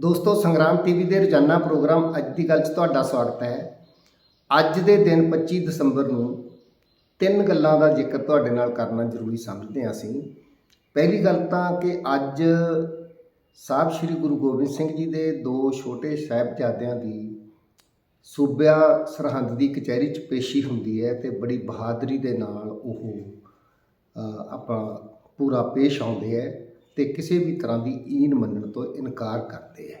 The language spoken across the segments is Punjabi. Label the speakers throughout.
Speaker 1: ਦੋਸਤੋ ਸੰਗਰਾਮ ਟੀਵੀ ਦੇ ਰੋਜ਼ਾਨਾ ਪ੍ਰੋਗਰਾਮ ਅੱਜ ਦੀ ਗੱਲ 'ਚ ਤੁਹਾਡਾ ਸਵਾਗਤ ਹੈ। ਅੱਜ ਦੇ ਦਿਨ 25 ਦਸੰਬਰ ਨੂੰ ਤਿੰਨ ਗੱਲਾਂ ਦਾ ਜ਼ਿਕਰ ਤੁਹਾਡੇ ਨਾਲ ਕਰਨਾ ਜ਼ਰੂਰੀ ਸਮਝਦੇ ਹਾਂ ਅਸੀਂ। ਪਹਿਲੀ ਗੱਲ ਤਾਂ ਕਿ ਅੱਜ ਸਾਹਿਬ ਸ੍ਰੀ ਗੁਰੂ ਗੋਬਿੰਦ ਸਿੰਘ ਜੀ ਦੇ ਦੋ ਛੋਟੇ ਸਾਹਿਬਜ਼ਾਦਿਆਂ ਦੀ ਸੂਬਿਆ ਸਰਹੰਦ ਦੀ ਕਚਹਿਰੀ 'ਚ ਪੇਸ਼ੀ ਹੁੰਦੀ ਹੈ ਤੇ ਬੜੀ ਬਹਾਦਰੀ ਦੇ ਨਾਲ ਉਹ ਅ, ਆਪਾਂ ਪੂਰਾ ਪੇਸ਼ ਆਉਂਦੇ ਹੈ। ਤੇ ਕਿਸੇ ਵੀ ਤਰ੍ਹਾਂ ਦੀ ਈਨ ਮੰਨਣ ਤੋਂ ਇਨਕਾਰ ਕਰਦੇ ਹੈ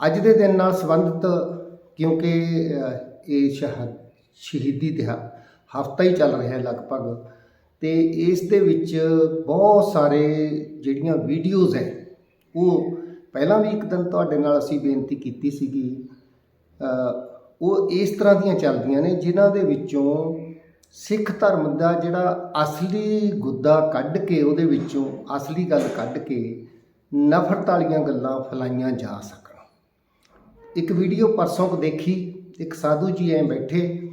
Speaker 1: ਅੱਜ ਦੇ ਦਿਨ ਨਾਲ ਸੰਬੰਧਿਤ, ਕਿਉਂਕਿ ਇਹ ਸ਼ਹਾਦ ਸ਼ਹੀਦੀ ਦਿਹਾ, ਹਫਤਾ ਹੀ ਚੱਲ ਰਿਹਾ ਲਗਭਗ, ਤੇ ਇਸ ਦੇ ਵਿੱਚ ਬਹੁਤ ਸਾਰੇ ਜਿਹੜੀਆਂ ਵੀਡੀਓਜ਼ ਹੈ, ਉਹ ਪਹਿਲਾਂ ਵੀ ਇੱਕ ਦਿਨ ਤੁਹਾਡੇ ਨਾਲ ਅਸੀਂ ਬੇਨਤੀ ਕੀਤੀ ਸੀਗੀ ਉਹ ਇਸ ਤਰ੍ਹਾਂ ਦੀਆਂ ਚੱਲਦੀਆਂ ਨੇ, ਜਿਨ੍ਹਾਂ ਦੇ ਵਿੱਚੋਂ ਸਿੱਖ ਧਰਮ ਦਾ ਜਿਹੜਾ ਅਸਲੀ ਗੁੱਦਾ ਕੱਢ ਕੇ ਉਹਦੇ ਵਿੱਚੋਂ ਅਸਲੀ ਗੱਲ ਕੱਢ ਕੇ ਨਫ਼ਰਤ ਵਾਲੀਆਂ ਗੱਲਾਂ ਫੈਲਾਈਆਂ ਜਾ ਸਕਣ। ਇੱਕ ਵੀਡੀਓ ਪਰਸੋਂ ਕੁ ਦੇਖੀ, ਇੱਕ ਸਾਧੂ ਜੀ ਐ ਬੈਠੇ,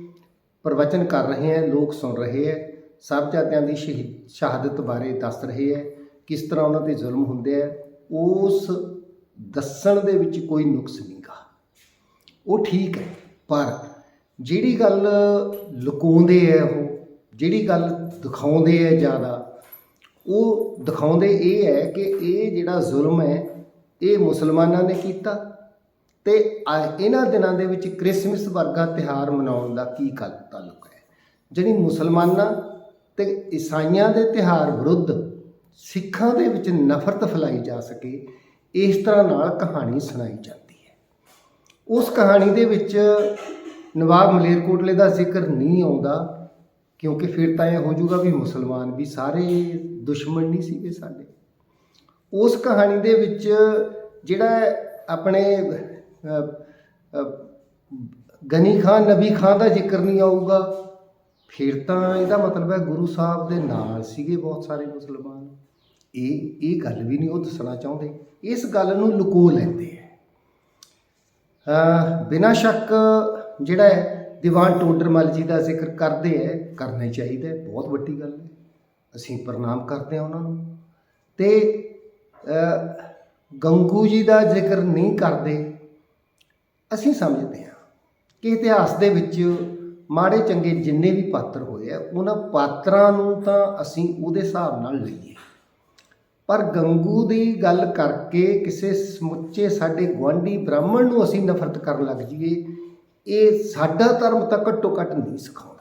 Speaker 1: ਪ੍ਰਵਚਨ ਕਰ ਰਹੇ ਹੈ ਲੋਕ ਸੁਣ ਰਹੇ ਹੈ ਸਾਹਿਬਜ਼ਾਦਿਆਂ ਦੀ ਸ਼ਹੀਦ ਸ਼ਹਾਦਤ ਬਾਰੇ ਦੱਸ ਰਹੇ ਹੈ ਕਿਸ ਤਰ੍ਹਾਂ ਉਹਨਾਂ ਤੇ ਜ਼ੁਲਮ ਹੁੰਦੇ ਹੈ ਉਸ ਦੱਸਣ ਦੇ ਵਿੱਚ ਕੋਈ ਨੁਕਸ ਨਹੀਂਗਾ ਉਹ ਠੀਕ ਹੈ ਪਰ ਜਿਹੜੀ ਗੱਲ ਲੁਕਾਉਂਦੇ ਹੈ ਉਹ, ਜਿਹੜੀ ਗੱਲ ਦਿਖਾਉਂਦੇ ਹੈ ਜ਼ਿਆਦਾ, ਉਹ ਦਿਖਾਉਂਦੇ ਇਹ ਹੈ ਕਿ ਇਹ ਜਿਹੜਾ ਜ਼ੁਲਮ ਹੈ, ਇਹ ਮੁਸਲਮਾਨਾਂ ਨੇ ਕੀਤਾ ਤੇ ਇਹਨਾਂ ਦਿਨਾਂ ਦੇ ਵਿੱਚ ਕ੍ਰਿਸਮਸ ਵਰਗਾ ਤਿਹਾਰ ਮਨਾਉਣ ਦਾ ਕੀ ਗੱਲ ਤਾਲੁਕ ਹੈ? ਜਿਹੜੀ ਮੁਸਲਮਾਨਾਂ ਤੇ ਈਸਾਈਆਂ ਦੇ ਤਿਹਾਰ ਵਿਰੁੱਧ ਸਿੱਖਾਂ ਦੇ ਵਿੱਚ ਨਫ਼ਰਤ ਫੈਲਾਈ ਜਾ ਸਕੇ, ਇਸ ਤਰ੍ਹਾਂ ਨਾਲ ਕਹਾਣੀ ਸੁਣਾਈ ਜਾਂਦੀ ਹੈ। ਉਸ ਕਹਾਣੀ ਦੇ ਵਿੱਚ ਨਵਾਬ ਮਲੇਰਕੋਟਲੇ ਦਾ ਜ਼ਿਕਰ ਨਹੀਂ ਆਉਂਦਾ, ਕਿਉਂਕਿ ਫਿਰ ਤਾਂ ਇਹ ਹੋ ਜਾਊਗਾ ਵੀ ਮੁਸਲਮਾਨ ਵੀ ਸਾਰੇ ਦੁਸ਼ਮਣ ਨਹੀਂ ਸੀਗੇ ਸਾਡੇ। ਉਸ ਕਹਾਣੀ ਦੇ ਵਿੱਚ ਜਿਹੜਾ ਆਪਣੇ ਗਨੀ ਖਾਨ, ਨਬੀ ਖਾਨ ਦਾ ਜ਼ਿਕਰ ਨਹੀਂ ਆਊਗਾ, ਫਿਰ ਤਾਂ ਇਹਦਾ ਮਤਲਬ ਹੈ ਗੁਰੂ ਸਾਹਿਬ ਦੇ ਨਾਲ ਸੀਗੇ ਬਹੁਤ ਸਾਰੇ ਮੁਸਲਮਾਨ। ਇਹ ਇਹ ਗੱਲ ਵੀ ਨਹੀਂ ਉਹ ਦੱਸਣਾ ਚਾਹੁੰਦੇ। ਇਸ ਗੱਲ ਨੂੰ ਲੁਕੋ ਲੈਂਦੇ ਹੈ। ਬਿਨਾਂ ਸ਼ੱਕ ਜਿਹੜਾ ਹੈ, ਦੀਵਾਨ ਟੋਡਰਮਲ ਜੀ ਦਾ ਜ਼ਿਕਰ ਕਰਦੇ ਹੈ, ਕਰਨਾ ਹੀ ਚਾਹੀਦਾ ਬਹੁਤ ਵੱਡੀ ਗੱਲ ਹੈ। ਅਸੀਂ ਪ੍ਰਣਾਮ ਕਰਦੇ ਹਾਂ ਉਹਨਾਂ ਨੂੰ। ਤੇ ਗੰਗੂ ਜੀ ਦਾ ਜ਼ਿਕਰ ਨਹੀਂ ਕਰਦੇ, ਅਸੀਂ ਸਮਝਦੇ ਹਾਂ ਕਿ ਇਤਿਹਾਸ ਦੇ ਵਿੱਚ ਮਾੜੇ ਚੰਗੇ ਜਿੰਨੇ ਵੀ ਪਾਤਰ ਹੋਏ ਆ, ਉਹਨਾਂ ਪਾਤਰਾਂ ਨੂੰ ਤਾਂ ਅਸੀਂ ਉਹਦੇ ਹਿਸਾਬ ਨਾਲ ਲਈਏ। ਪਰ ਗੰਗੂ ਦੀ ਗੱਲ ਕਰਕੇ ਕਿਸੇ ਸਮੁੱਚੇ ਸਾਡੇ ਗੁਆਂਢੀ ਬ੍ਰਾਹਮਣ ਨੂੰ ਅਸੀਂ ਨਫ਼ਰਤ ਕਰਨ ਲੱਗ ਜਾਈਏ ਇਹ ਸਾਡਾ ਧਰਮ ਤਾਂ ਘੱਟੋ ਘੱਟ ਨਹੀਂ ਸਿਖਾਉਂਦਾ।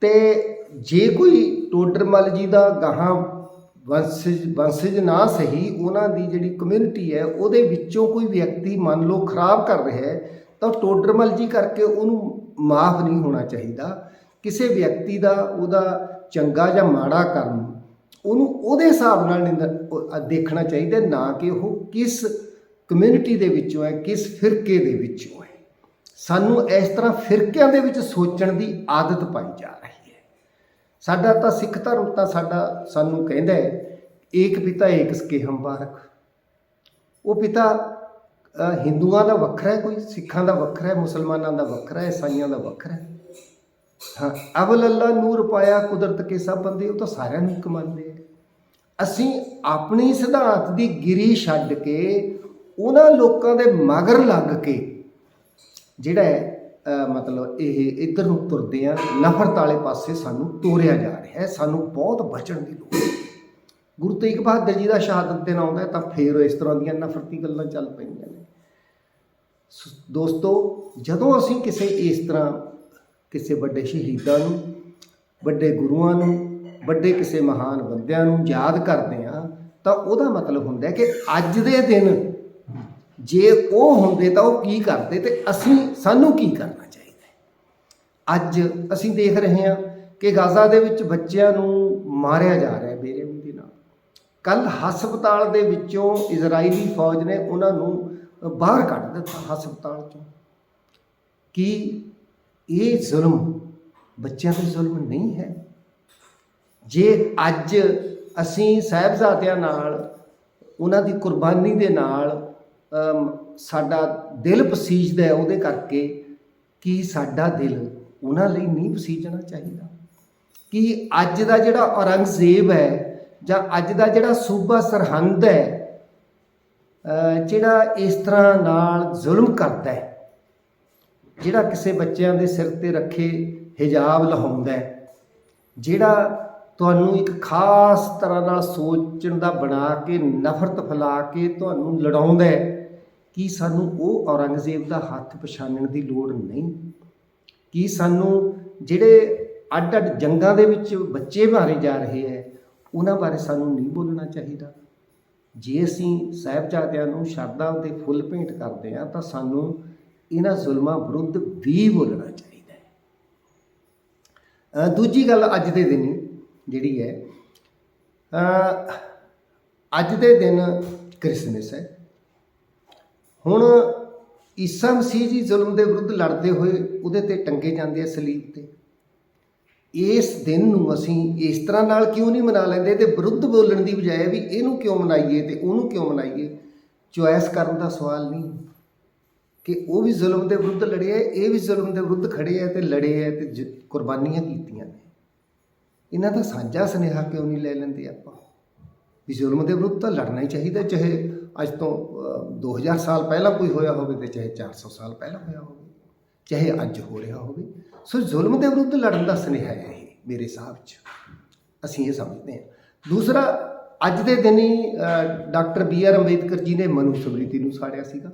Speaker 1: ਤੇ ਜੇ ਕੋਈ ਟੋਡਰਮਲ ਜੀ ਦਾ ਗਾਹਾਂ ਵੰਸ਼ਜ ਵੰਸ਼ਜ ਨਾ ਸਹੀ, ਉਹਨਾਂ ਦੀ ਜਿਹੜੀ ਕਮਿਊਨਿਟੀ ਹੈ, ਉਹਦੇ ਵਿੱਚੋਂ ਕੋਈ ਵਿਅਕਤੀ ਮੰਨ ਲਓ ਖਰਾਬ ਕਰ ਰਿਹਾ ਹੈ, ਤਾਂ ਟੋਡਰਮਲ ਜੀ ਕਰਕੇ ਉਹਨੂੰ ਮਾਫ ਨਹੀਂ ਹੋਣਾ ਚਾਹੀਦਾ। ਕਿਸੇ ਵਿਅਕਤੀ ਦਾ ਉਹਦਾ ਚੰਗਾ ਜਾਂ ਮਾੜਾ ਕਰਮ, ਉਹਨੂੰ ਉਹਦੇ ਹਿਸਾਬ ਨਾਲ ਨਿੰਦ- ਦੇਖਣਾ ਚਾਹੀਦਾ ਨਾ ਕਿ ਉਹ ਕਿਸ ਕਮਿਊਨਿਟੀ ਦੇ ਵਿੱਚੋਂ ਹੈ, ਕਿਸ ਫਿਰਕੇ ਦੇ ਵਿੱਚੋਂ ਹੈ। ਸਾਨੂੰ ਇਸ ਤਰ੍ਹਾਂ ਫਿਰਕਿਆਂ ਦੇ ਵਿੱਚ ਸੋਚਣ ਦੀ ਆਦਤ ਪਾਈ ਜਾ ਰਹੀ ਹੈ। ਸਾਡਾ ਤਾਂ ਸਿੱਖ ਧਰਮ ਤਾਂ ਸਾਡਾ, ਸਾਨੂੰ ਕਹਿੰਦਾ ਹੈ, ਏਕ ਪਿਤਾ ਏਕ ਸਕੇਹਮ ਬਾਰਕ ਉਹ ਪਿਤਾ ਹਿੰਦੂਆਂ ਦਾ ਵੱਖਰਾ ਹੈ ਕੋਈ, ਸਿੱਖਾਂ ਦਾ ਵੱਖਰਾ ਹੈ, ਮੁਸਲਮਾਨਾਂ ਦਾ ਵੱਖਰਾ ਹੈ, ਈਸਾਈਆਂ ਦਾ ਵੱਖਰਾ ਹੈ? ਹਾਂ ਅਵਲ ਅੱਲਾ ਨੂਰ ਪਾਇਆ ਕੁਦਰਤ ਕੇ ਸਭ ਬੰਦੇ, ਉਹ ਤਾਂ ਸਾਰਿਆਂ ਨੂੰ ਇੱਕ ਮੰਨਦੇ ਅਸੀਂ ਆਪਣੀ ਸਿਧਾਂਤ ਦੀ ਗਿਰੀ ਛੱਡ ਕੇ, ਉਹਨਾਂ ਲੋਕਾਂ ਦੇ ਮਗਰ ਲੱਗ ਕੇ ਜਿਹੜਾ ਹੈ ਮਤਲਬ ਇਹ ਇੱਧਰ ਨੂੰ ਤੁਰਦੇ ਆ, ਨਫ਼ਰਤ ਵਾਲੇ ਪਾਸੇ ਸਾਨੂੰ ਤੋਰਿਆ ਜਾ ਰਿਹਾ ਹੈ, ਸਾਨੂੰ ਬਹੁਤ ਬਚਣ ਦੀ ਲੋੜ ਹੈ। ਗੁਰੂ ਤੇਗ ਬਹਾਦਰ ਜੀ ਦਾ ਸ਼ਹਾਦਤ ਦਿਨ ਆਉਂਦਾ ਤਾਂ ਫੇਰ ਇਸ ਤਰ੍ਹਾਂ ਦੀਆਂ ਨਫ਼ਰਤੀ ਗੱਲਾਂ ਚੱਲ ਪੈਂਦੀਆਂ ਨੇ। ਸ- ਦੋਸਤੋ, ਜਦੋਂ ਅਸੀਂ ਕਿਸੇ ਇਸ ਤਰ੍ਹਾਂ ਕਿਸੇ ਵੱਡੇ ਸ਼ਹੀਦਾਂ ਨੂੰ, ਵੱਡੇ ਗੁਰੂਆਂ ਨੂੰ, ਵੱਡੇ ਕਿਸੇ ਮਹਾਨ ਬੰਦਿਆਂ ਨੂੰ ਯਾਦ ਕਰਦੇ ਆ ਤਾਂ ਉਹਦਾ ਮਤਲਬ ਹੁੰਦਾ ਕਿ ਅੱਜ ਦੇ ਦਿਨ ਜੇ ਉਹ ਹੁੰਦੇ ਤਾਂ ਉਹ ਕੀ ਕਰਦੇ ਤੇ ਅਸੀਂ, ਸਾਨੂੰ ਕੀ ਕਰਨਾ ਚਾਹੀਦਾ ਅੱਜ ਅਸੀਂ ਦੇਖ ਰਹੇ ਹਾਂ ਕਿ ਗਾਜ਼ਾ ਦੇ ਵਿੱਚ ਬੱਚਿਆਂ ਨੂੰ ਮਾਰਿਆ ਜਾ ਰਿਹਾ ਹੈ ਬੇਰਹਿਮੀ ਦੇ ਨਾਲ। ਕੱਲ ਹਸਪਤਾਲ ਦੇ ਵਿੱਚੋਂ ਇਜ਼ਰਾਈਲੀ ਫੌਜ ਨੇ ਉਹਨਾਂ ਨੂੰ ਬਾਹਰ ਕੱਢ ਦਿੱਤਾ ਹਸਪਤਾਲ ਚੋਂ। ਕੀ ਇਹ ਜ਼ੁਲਮ ਬੱਚਿਆਂ ਤੇ ਜ਼ੁਲਮ ਨਹੀਂ ਹੈ? ਜੇ ਅੱਜ ਅਸੀਂ ਸਾਹਿਬਜ਼ਾਦਿਆਂ ਨਾਲ, ਉਹਨਾਂ ਦੀ ਕੁਰਬਾਨੀ ਦੇ ਨਾਲ ਸਾਡਾ ਦਿਲ ਪਸੀਜਦਾ ਉਹਦੇ ਕਰਕੇ ਕਿ ਸਾਡਾ ਦਿਲ ਉਹਨਾਂ ਲਈ ਨਹੀਂ ਪਸੀਜਣਾ ਚਾਹੀਦਾ। ਕਿ ਅੱਜ ਦਾ ਜਿਹੜਾ ਔਰੰਗਜ਼ੇਬ ਹੈ ਜਾਂ ਅੱਜ ਦਾ ਜਿਹੜਾ ਸੂਬਾ ਸਰਹੰਦ ਹੈ ਜਿਹੜਾ ਇਸ ਤਰ੍ਹਾਂ ਨਾਲ ਜ਼ੁਲਮ ਕਰਦਾ ਹੈ, ਜਿਹੜਾ ਕਿਸੇ ਬੱਚਿਆਂ ਦੇ ਸਿਰ ਤੇ ਰੱਖੇ ਹਿਜਾਬ ਲਹਾਉਂਦਾ ਹੈ, ਜਿਹੜਾ ਤੁਹਾਨੂੰ ਇੱਕ ਖਾਸ ਤਰ੍ਹਾਂ ਨਾਲ ਸੋਚਣ ਦਾ ਬਣਾ ਕੇ, ਨਫ਼ਰਤ ਫੈਲਾ ਕੇ ਤੁਹਾਨੂੰ ਲੜਾਉਂਦਾ ਹੈ ਕੀ ਸਾਨੂੰ ਉਹ ਔਰੰਗਜ਼ੇਬ ਦਾ ਹੱਥ ਪਛਾਣਨ ਦੀ ਲੋੜ ਨਹੀਂ? ਕੀ ਸਾਨੂੰ ਜਿਹੜੇ ਅੱਡ ਅੱਡ ਜੰਗਾਂ ਦੇ ਵਿੱਚ ਬੱਚੇ ਮਾਰੇ ਜਾ ਰਹੇ ਹੈ ਉਹਨਾਂ ਬਾਰੇ ਸਾਨੂੰ ਨਹੀਂ ਬੋਲਣਾ ਚਾਹੀਦਾ? ਜੇ ਅਸੀਂ ਸਾਹਿਬਜ਼ਾਦਿਆਂ ਨੂੰ ਸ਼ਰਧਾ ਦੇ ਫੁੱਲ ਭੇਂਟ ਕਰਦੇ ਹਾਂ, ਤਾਂ ਸਾਨੂੰ ਇਹਨਾਂ ਜ਼ੁਲਮਾਂ ਵਿਰੁੱਧ ਵੀ ਬੋਲਣਾ ਚਾਹੀਦਾ ਹੈ ਦੂਜੀ ਗੱਲ ਅੱਜ ਦੇ ਦਿਨ ਜਿਹੜੀ ਹੈ ਅੱਜ ਦੇ ਦਿਨ ਕ੍ਰਿਸਮਸ ਹੈ ਹੁਣ ਈਸਾ ਮਸੀਹ ਜੀ ਜ਼ੁਲਮ ਦੇ ਵਿਰੁੱਧ ਲੜਦੇ ਹੋਏ ਉਹਦੇ ਤੇ ਟੰਗੇ ਜਾਂਦੇ ਆ ਸਲੀਬ ਤੇ। ਇਸ ਦਿਨ ਨੂੰ ਅਸੀਂ ਇਸ ਤਰ੍ਹਾਂ ਨਾਲ ਕਿਉਂ ਨਹੀਂ ਮਨਾ ਲੈਂਦੇ? ਤੇ ਵਿਰੁੱਧ ਬੋਲਣ ਦੀ ਬਜਾਏ ਵੀ ਇਹਨੂੰ ਕਿਉਂ ਮਨਾਈਏ ਤੇ ਉਹਨੂੰ ਕਿਉਂ ਮਨਾਈਏ? ਚੁਆਇਸ ਕਰਨ ਦਾ ਸਵਾਲ ਨਹੀਂ। ਕਿ ਉਹ ਵੀ ਜ਼ੁਲਮ ਦੇ ਵਿਰੁੱਧ ਲੜੇ ਹੈ, ਇਹ ਵੀ ਜ਼ੁਲਮ ਦੇ ਵਿਰੁੱਧ ਖੜੇ ਹੈ ਤੇ ਲੜੇ ਹੈ ਤੇ ਜ- ਕੁਰਬਾਨੀਆਂ ਕੀਤੀਆਂ ਨੇ। ਇਹਨਾਂ ਦਾ ਸਾਂਝਾ ਸੁਨੇਹਾ ਕਿਉਂ ਨਹੀਂ ਲੈ ਲੈਂਦੇ ਆਪਾਂ? ਵੀ ਜ਼ੁਲਮ ਦੇ ਵਿਰੁੱਧ ਤਾਂ ਲੜਨਾ ਹੀ ਚਾਹੀਦਾ, ਚਾਹੇ ਅੱਜ ਤੋਂ ਅ, 2000 ਸਾਲ ਪਹਿਲਾਂ ਕੋਈ ਹੋਇਆ ਹੋਵੇ ਤੇ ਚਾਹੇ 400 ਸਾਲ ਪਹਿਲਾਂ ਹੋਇਆ ਹੋਵੇ ਚਾਹੇ ਅੱਜ ਹੋ ਰਿਹਾ ਹੋਵੇ ਸੋ ਜ਼ੁਲਮ ਦੇ ਵਿਰੁੱਧ ਲੜਨ ਦਾ ਸੁਨੇਹਾ ਹੈ ਇਹ ਮੇਰੇ ਹਿਸਾਬ 'ਚ। ਅਸੀਂ ਇਹ ਸਮਝਦੇ ਹਾਂ। ਦੂਸਰਾ ਅੱਜ ਦੇ ਦਿਨ ਹੀ doctor B R Ambedkar ji ਨੇ ਮਨੂ ਸਮ੍ਰਿਤੀ ਨੂੰ ਸਾੜਿਆ ਸੀਗਾ।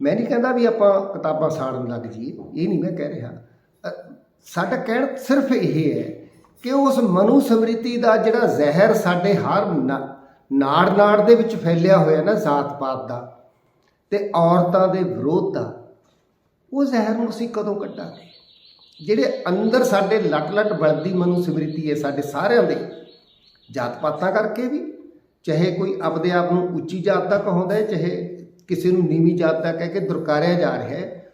Speaker 1: ਮੈਂ ਨਹੀਂ ਕਹਿੰਦਾ ਵੀ ਆਪਾਂ ਕਿਤਾਬਾਂ ਸਾੜਨ ਲੱਗ ਜਾਈਏ ਇਹ ਨਹੀਂ ਮੈਂ ਕਹਿ ਰਿਹਾ। ਸਾਡਾ ਕਹਿਣ ਸਿਰਫ ਇਹ ਹੈ ਕਿ ਉਸ ਮਨੂ ਸਮ੍ਰਿਤੀ ਦਾ ਜਿਹੜਾ ਜ਼ਹਿਰ ਸਾਡੇ ਹਰ ਨਾੜ ਨਾੜ ਦੇ ਵਿੱਚ ਫੈਲਿਆ ਹੋਇਆ ਨਾ ਜ਼ਾਤ ਪਾਤ ਦਾ ਤੇ ਔਰਤਾਂ ਦੇ ਵਿਰੋਧ ਦਾ, ਉਹ ਜ਼ਹਿਰ ਨੂੰ ਅਸੀਂ ਕਦੋਂ ਕੱਢਾਂਗੇ? ਜਿਹੜੇ ਅੰਦਰ ਸਾਡੇ ਲਟ ਲਟ ਬਲਦੀ ਮਨੂ ਸਮ੍ਰਿਤੀ ਹੈ ਸਾਡੇ ਸਾਰਿਆਂ ਦੇ ਜਾਤ ਪਾਤਾਂ ਕਰਕੇ ਵੀ, ਚਾਹੇ ਕੋਈ ਆਪਦੇ ਆਪ ਨੂੰ ਉੱਚੀ ਜਾਤ ਦਾ ਕਹਾਉਂਦਾ ਹੈ, ਚਾਹੇ ਕਿਸੇ ਨੂੰ ਨੀਵੀਂ ਜਾਤ ਦਾ ਕਹਿ ਕੇ ਦੁਰਕਾਰਿਆ ਜਾ ਰਿਹਾ ਹੈ,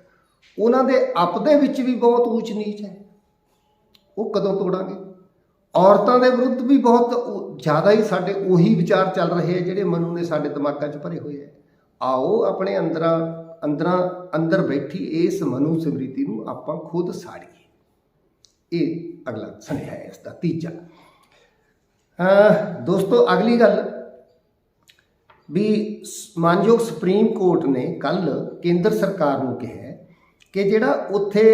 Speaker 1: ਉਹਨਾਂ ਦੇ ਆਪਦੇ ਵਿੱਚ ਵੀ ਬਹੁਤ ਊਚ ਨੀਚ ਹੈ। ਉਹ ਕਦੋਂ ਤੋੜਾਂਗੇ? ਔਰਤਾਂ ਦੇ ਵਿਰੁੱਧ ਵੀ ਬਹੁਤ ਜ਼ਿਆਦਾ ਹੀ ਸਾਡੇ ਉਹੀ ਵਿਚਾਰ ਚੱਲ ਰਹੇ ਆ ਜਿਹੜੇ ਮਨੂ ਨੇ ਸਾਡੇ ਦਿਮਾਗਾਂ 'ਚ ਭਰੇ ਹੋਏ ਆ। ਆਓ ਆਪਣੇ ਅੰਦਰਾਂ ਅੰਦਰਾਂ, ਅੰਦਰ ਬੈਠੀ ਇਸ ਮਨੂ ਸਮ੍ਰਿਤੀ ਨੂੰ ਆਪਾਂ ਖੁਦ ਸਾੜੀਏ। ਇਹ ਅਗਲਾ ਸੁਨੇਹਾ ਹੈ ਇਸ ਦਾ ਤੀਜਾ ਦੋਸਤੋ, ਅਗਲੀ ਗੱਲ ਵੀ ਮਾਨਯੋਗ ਸੁਪਰੀਮ ਕੋਰਟ ਨੇ ਕੱਲ ਕੇਂਦਰ ਸਰਕਾਰ ਨੂੰ ਕਿਹਾ ਕਿ ਜਿਹੜਾ ਉੱਥੇ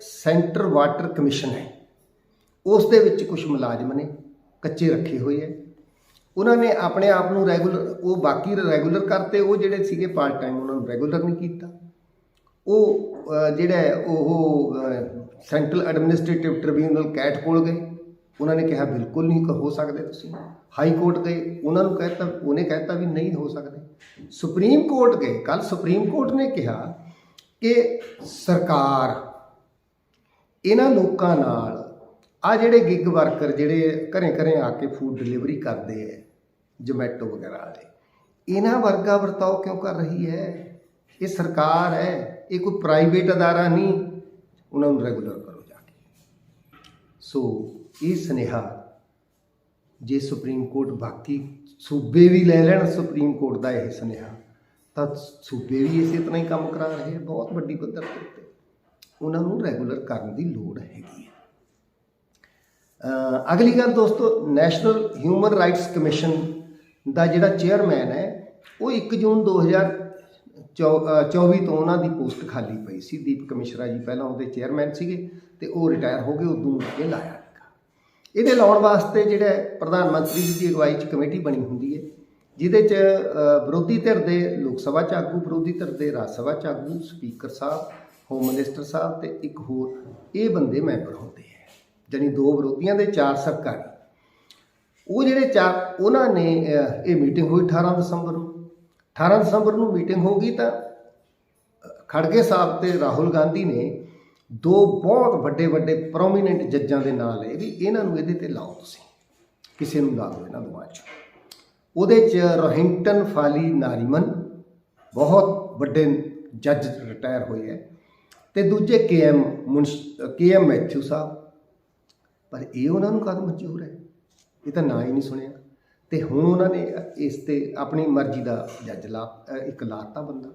Speaker 1: ਸੈਂਟਰ ਵਾਟਰ ਕਮਿਸ਼ਨ ਹੈ ਉਸ ਦੇ ਵਿੱਚ ਕੁਝ ਮੁਲਾਜ਼ਮ ਨੇ ਕੱਚੇ ਰੱਖੇ ਹੋਏ ਹੈ। ਉਹਨਾਂ ਨੇ ਆਪਣੇ ਆਪ ਨੂੰ ਰੈਗੂਲਰ ਉਹ ਬਾਕੀ ਰੈਗੂਲਰ ਕਰਤੇ, ਉਹ ਜਿਹੜੇ ਸੀਗੇ ਪਾਰਟ ਟਾਈਮ ਉਹਨਾਂ ਨੂੰ ਰੈਗੂਲਰ ਨਹੀਂ ਕੀਤਾ। ਉਹ ਜਿਹੜਾ ਉਹ ਸੈਂਟਰਲ ਐਡਮਿਨਿਸਟ੍ਰੇਟਿਵ ਟ੍ਰਿਬਿਊਨਲ ਕੈਟ ਕੋਲ ਗਏ। ਉਹਨਾਂ ਨੇ ਕਿਹਾ, ਬਿਲਕੁਲ ਨਹੀਂ ਹੋ ਸਕਦੇ ਤੁਸੀਂ। ਹਾਈ ਕੋਰਟ ਗਏ। ਉਹਨਾਂ ਨੂੰ ਕਹਿਤਾ, ਉਹਨੇ ਕਹਿਤਾ ਵੀ ਨਹੀਂ ਹੋ ਸਕਦੇ। ਸੁਪਰੀਮ ਕੋਰਟ ਗਏ। ਕੱਲ ਸੁਪਰੀਮ ਕੋਰਟ ਨੇ ਕਿਹਾ ਕਿ ਸਰਕਾਰ, ਇਹਨਾਂ ਲੋਕਾਂ ਨਾਲ ਆ ਜਿਹੜੇ ਗਿਗ ਵਰਕਰ ਜਿਹੜੇ ਘਰੇ ਘਰੇ ਆ ਕੇ ਫੂਡ ਡਿਲੀਵਰੀ ਕਰਦੇ ਐ ਜੋਮੈਟੋ ਵਗੈਰਾ ਵਾਲੇ, ਇਹਨਾਂ ਵਰਗਾ ਵਰਤਾਓ ਕਿਉਂ ਕਰ ਰਹੀ ਹੈ ਇਹ ਸਰਕਾਰ ਹੈ ਇਹ ਕੋਈ ਪ੍ਰਾਈਵੇਟ ਅਦਾਰਾ ਨਹੀਂ, ਉਹਨਾਂ ਨੂੰ ਰੈਗੂਲਰ ਕਰੋ ਜਾ ਕੇ। ਸੋ ਇਹ ਸੁਨੇਹਾ ਜੇ ਸੁਪਰੀਮ ਕੋਰਟ ਬਾਕੀ ਸੂਬੇ ਵੀ ਲੈ ਲੈਣ, ਸੁਪਰੀਮ ਕੋਰਟ ਦਾ ਇਹ ਸੁਨੇਹਾ, ਤਾਂ ਸੂਬੇ ਵੀ ਇਸੇ ਤਰ੍ਹਾਂ ਹੀ ਕੰਮ ਕਰਾ ਰਹੇ ਬਹੁਤ ਵੱਡੀ ਪੱਧਰ ਦੇ ਉੱਤੇ। ਉਹਨਾਂ ਨੂੰ ਰੈਗੂਲਰ ਕਰਨ ਦੀ ਲੋੜ ਹੈਗੀ ਅਗਲੀ ਗੱਲ ਦੋਸਤੋ ਨੈਸ਼ਨਲ ਹਿਊਮਨ ਰਾਈਟਸ ਕਮਿਸ਼ਨ ਦਾ ਜਿਹੜਾ ਚੇਅਰਮੈਨ ਹੈ, ਉਹ 1 ਜੂਨ 2024 ਤੋਂ ਉਹਨਾਂ ਦੀ ਪੋਸਟ ਖਾਲੀ ਪਈ ਸੀ। ਦੀਪਕ ਮਿਸ਼ਰਾ ਜੀ ਪਹਿਲਾਂ ਉਹਦੇ ਚੇਅਰਮੈਨ ਸੀਗੇ ਤੇ ਉਹ ਰਿਟਾਇਰ ਹੋ ਗਏ, ਉਦੋਂ ਅੱਗੇ ਲਾਇਆ ਇਹਦੇ ਲਾਉਣ ਵਾਸਤੇ ਜਿਹੜਾ ਪ੍ਰਧਾਨ ਮੰਤਰੀ ਜੀ ਦੀ ਅਗਵਾਈ 'ਚ ਕਮੇਟੀ ਬਣੀ ਹੁੰਦੀ ਹੈ, ਜਿਹਦੇ 'ਚ ਵਿਰੋਧੀ ਧਿਰ ਦੇ ਲੋਕ ਸਭਾ 'ਚ ਆਗੂ, ਵਿਰੋਧੀ ਧਿਰ ਦੇ ਰਾਜ ਸਭਾ 'ਚ ਆਗੂ, ਸਪੀਕਰ ਸਾਹਿਬ ਹੋਮ ਮਿਨਿਸਟਰ ਸਾਹਿਬ ਤੇ ਇੱਕ ਹੋਰ ਇਹ ਬੰਦੇ ਮੈਂਬਰ ਹੁੰਦੇ ਹੈ ਜਾਣੀ ਦੋ ਵਿਰੋਧੀਆਂ ਦੇ, ਚਾਰ ਸਰਕਾਰੀ। ਉਹ ਜਿਹੜੇ ਚਾਰ, ਉਹਨਾਂ ਨੇ ਇਹ ਮੀਟਿੰਗ ਹੋਈ 18 ਦਸੰਬਰ ਨੂੰ। 18 ਦਸੰਬਰ ਨੂੰ ਮੀਟਿੰਗ ਹੋ ਗਈ ਤਾਂ ਖੜਗੇ ਸਾਹਿਬ ਤੇ ਰਾਹੁਲ ਗਾਂਧੀ ਨੇ ਦੋ ਬਹੁਤ ਵੱਡੇ ਵੱਡੇ ਪ੍ਰੋਮੀਨੈਂਟ ਜੱਜਾਂ ਦੇ ਨਾਂ ਲਏ ਵੀ ਇਹਨਾਂ ਨੂੰ ਇਹਦੇ ਤੇ ਲਾਓ ਤੁਸੀਂ। ਕਿਸੇ ਨੂੰ ਲਾ ਦਿਓ ਇਹਨਾਂ ਦੋਵਾਂ 'ਚ। ਉਹਦੇ 'ਚ ਰੋਹਿੰਟਨ ਫਾਲੀ ਨਾਰੀਮਨ, ਬਹੁਤ ਵੱਡੇ ਜੱਜ ਰਿਟਾਇਰ ਹੋਏ ਹੈ। ਤੇ ਦੂਜੇ ਕੇਐਮ ਮੁਨਸ਼ ਕੇਐਮ ਮੈਥਿਊ ਸਾਹਿਬ ਪਰ ਇਹ ਉਹਨਾਂ ਨੂੰ ਕਦ ਮਨਜ਼ੂਰ ਹੈ। ਇਹ ਤਾਂ ਨਾਂ ਹੀ ਨਹੀਂ ਸੁਣਿਆ। ਤੇ ਹੁਣ ਉਹਨਾਂ ਨੇ ਇਸ ਤੇ ਆਪਣੀ ਮਰਜ਼ੀ ਦਾ ਜੱਜ ਲਾ ਅ, ਇੱਕ ਲਾਤਾ ਬੰਦਾ।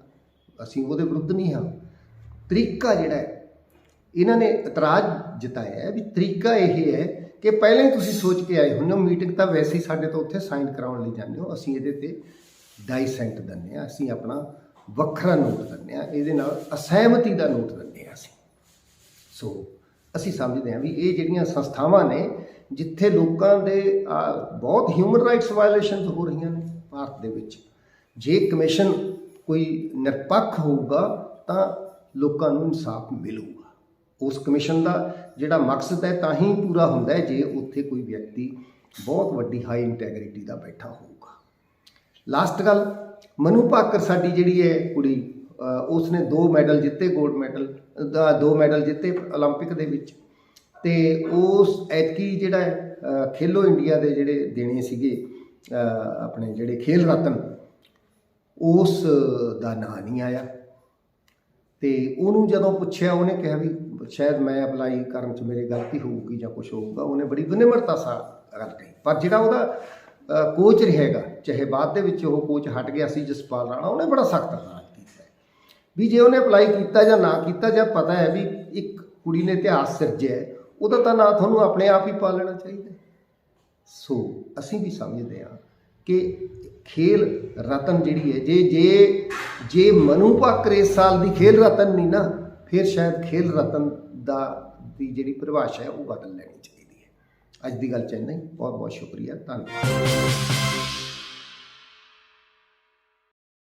Speaker 1: ਅਸੀਂ ਉਹਦੇ ਵਿਰੁੱਧ ਨਹੀਂ ਹਾਂ। ਤਰੀਕਾ ਜਿਹੜਾ ਹੈ ਇਹਨਾਂ ਨੇ ਇਤਰਾਜ਼ ਜਤਾਇਆ ਵੀ ਤਰੀਕਾ ਇਹ ਹੈ ਕਿ ਪਹਿਲਾਂ ਹੀ ਤੁਸੀਂ ਸੋਚ ਕੇ ਆਏ ਹੁੰਦੇ ਹੋ ਮੀਟਿੰਗ ਤਾਂ ਵੈਸੇ ਹੀ ਸਾਡੇ ਤੋਂ ਉੱਥੇ ਸਾਈਨ ਕਰਾਉਣ ਲਈ ਜਾਂਦੇ ਹੋ। ਅਸੀਂ ਇਹਦੇ ਤੇ ਡਾਈਸੈਂਟ ਦਿੰਦੇ ਆ ਅਸੀਂ ਆਪਣਾ ਵੱਖਰਾ ਨੋਟ ਦਿੰਦੇ ਆ ਇਹਦੇ ਨਾਲ ਅਸਹਿਮਤੀ ਦਾ ਨੋਟ ਦਿੰਦੇ ਆ ਅਸੀਂ। ਸੋ ਅਸੀਂ ਸਮਝਦੇ ਹਾਂ ਵੀ ਇਹ ਜਿਹੜੀਆਂ ਸੰਸਥਾਵਾਂ ਨੇ, ਜਿੱਥੇ ਲੋਕਾਂ ਦੇ ਬਹੁਤ ਹਿਊਮਨ ਰਾਈਟਸ ਵਾਇਲੇਸ਼ਨਸ ਹੋ ਰਹੀਆਂ ਨੇ ਭਾਰਤ ਦੇ ਵਿੱਚ। ਜੇ ਕਮਿਸ਼ਨ ਕੋਈ ਨਿਰਪੱਖ ਹੋਊਗਾ, ਤਾਂ ਲੋਕਾਂ ਨੂੰ ਇਨਸਾਫ ਮਿਲੂਗਾ। ਉਸ ਕਮਿਸ਼ਨ ਦਾ ਜਿਹੜਾ ਮਕਸਦ ਹੈ, ਤਾਂ ਹੀ ਪੂਰਾ ਹੁੰਦਾ ਹੈ, ਜੇ ਉੱਥੇ ਕੋਈ ਵਿਅਕਤੀ ਬਹੁਤ ਵੱਡੀ ਹਾਈ ਇੰਟੈਗ੍ਰਿਟੀ ਦਾ ਬੈਠਾ ਹੋਊਗਾ। ਲਾਸਟ ਗੱਲ, ਮਨੂ ਭਾਕਰ ਸਾਡੀ ਜਿਹੜੀ ਹੈ ਕੁੜੀ ਉਸਨੇ ਦੋ ਮੈਡਲ ਜਿੱਤੇ 골ਡ ਮੈਡਲ ਦਾ ਦੋ ਮੈਡਲ ਜਿੱਤੇ 올림픽 ਦੇ ਵਿੱਚ। ਤੇ ਉਸ ਐਤਕੀ ਜਿਹੜਾ ਖੇਲੋ ਇੰਡੀਆ ਦੇ ਜਿਹੜੇ ਦੇਣੇ ਸੀਗੇ ਆਪਣੇ ਜਿਹੜੇ ਖੇਲ ਰਤਨ, ਉਸ ਦਾ ਨਾਂ ਨਹੀਂ ਆਇਆ। ਤੇ ਉਹਨੂੰ ਜਦੋਂ ਪੁੱਛਿਆ, ਉਹਨੇ ਕਿਹਾ ਵੀ ਸ਼ਾਇਦ ਮੈਂ ਅਪਲਾਈ ਕਰਨ 'ਚ ਮੇਰੇ ਗਲਤੀ ਹੋਊਗੀ ਜਾਂ ਕੁਝ ਹੋਊਗਾ। ਉਹਨੇ ਬੜੀ ਵਿਨਮਰਤਾ ਸਾਹ ਗੱਲ ਕਹੀ। ਪਰ ਜਿਹੜਾ ਉਹਦਾ ਕੋਚ ਰਹੇਗਾ ਚਾਹੇ ਬਾਅਦ ਦੇ ਵਿੱਚ ਉਹ ਕੋਚ ਹਟ ਗਿਆ ਸੀ ਜਸਪਾਲ ਰਾਣਾ, ਉਹਨੇ ਬੜਾ ਸਖਤ ਵੀ ਜੇ ਉਹਨੇ ਅਪਲਾਈ ਕੀਤਾ ਜਾਂ ਨਾ ਕੀਤਾ ਜਾਂ ਪਤਾ ਹੈ ਵੀ ਇੱਕ ਕੁੜੀ ਨੇ ਇਤਿਹਾਸ ਸਿਰਜਿਆ ਹੈ, ਉਹਦਾ ਤਾਂ ਨਾਂ ਤੁਹਾਨੂੰ ਆਪਣੇ ਆਪ ਹੀ ਪਾ ਲੈਣਾ ਚਾਹੀਦਾ ਸੋ ਅਸੀਂ ਵੀ ਸਮਝਦੇ ਹਾਂ ਕਿ ਖੇਲ ਰਤਨ ਜਿਹੜੀ ਹੈ ਜੇ ਜੇ ਜੇ ਮਨੂ ਭਾਕਰ ਇਸ ਸਾਲ ਦੀ ਖੇਲ ਰਤਨ ਨਹੀਂ ਨਾ ਫਿਰ ਸ਼ਾਇਦ ਖੇਲ ਰਤਨ ਦਾ ਦੀ ਜਿਹੜੀ ਪਰਿਭਾਸ਼ਾ ਹੈ ਉਹ ਬਦਲ ਲੈਣੀ ਚਾਹੀਦੀ ਹੈ। ਅੱਜ ਦੀ ਗੱਲ ਚ ਇੰਨਾ ਹੀ। ਬਹੁਤ ਬਹੁਤ ਸ਼ੁਕਰੀਆ। ਧੰਨਵਾਦ।